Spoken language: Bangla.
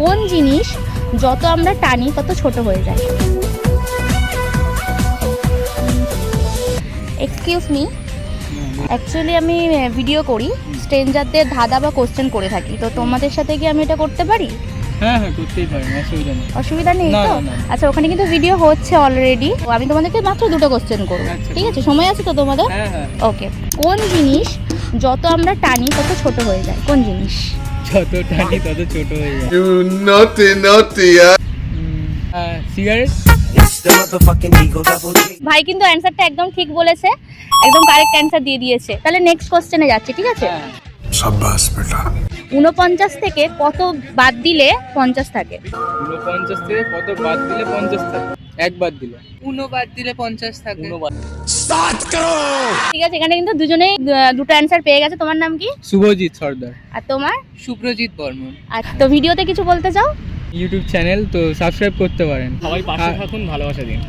কোন জিনিস যত আমরা টানি তত ছোট হয়ে যায়। এক্সকিউজ মি অ্যাকচুয়ালি আমি ভিডিও করি। স্ট্রেঞ্জারদের ধাঁধা বা কোশ্চেন করে থাকি। তো তোমাদের সাথে কি আমি এটা করতে পারি? হ্যাঁ হ্যাঁ করতেই পারেন অসুবিধা নেই। অসুবিধা নেই তো। আচ্ছা ওখানে কিন্তু ভিডিও হচ্ছে অলরেডি আমি তোমাদেরকে মাত্র দুটো কোশ্চেন করব। আচ্ছা, ঠিক আছে? সময় আছে তো তোমাদের? হ্যাঁ হ্যাঁ। ওকে কোন জিনিস যত আমরা টানি তত ছোট হয়ে যায়? কোন জিনিস? যত টানি তত ছোট হয়ে যায়। Cigarette Eagle Double G. ভাই কিন্তু অ্যান্সারটা একদম ঠিক বলেছে একদম কারেক্ট অ্যান্সার দিয়ে দিয়েছে। তাহলে নেক্সট কোশ্চেনে যাচ্ছে ঠিক আছে? হ্যাঁ। Shabbas, beta. উনপঞ্চাশ থেকে কত বাদ দিলে পঞ্চাশ থাকে? পুরো পঞ্চাশ থেকে কত বাদ দিলে পঞ্চাশ থাকে? এক বাদ দিলে উনো দিলে পঞ্চাশ থাকে। ঠিক আছে এখানে কিন্তু দুজনেই আহ, দুটো অ্যান্সার পেয়ে গেছে। তোমার নাম কি? শুভজিৎ সর্দার। আর তোমার? সুপ্রজিৎ বর্মন। আর তো ভিডিওতে কিছু বলতে চাও? ইউটিউব চ্যানেল তো সাবস্ক্রাইব করতে পারেন। সবাই পাশে থাকুন ভালোবাসা দিন।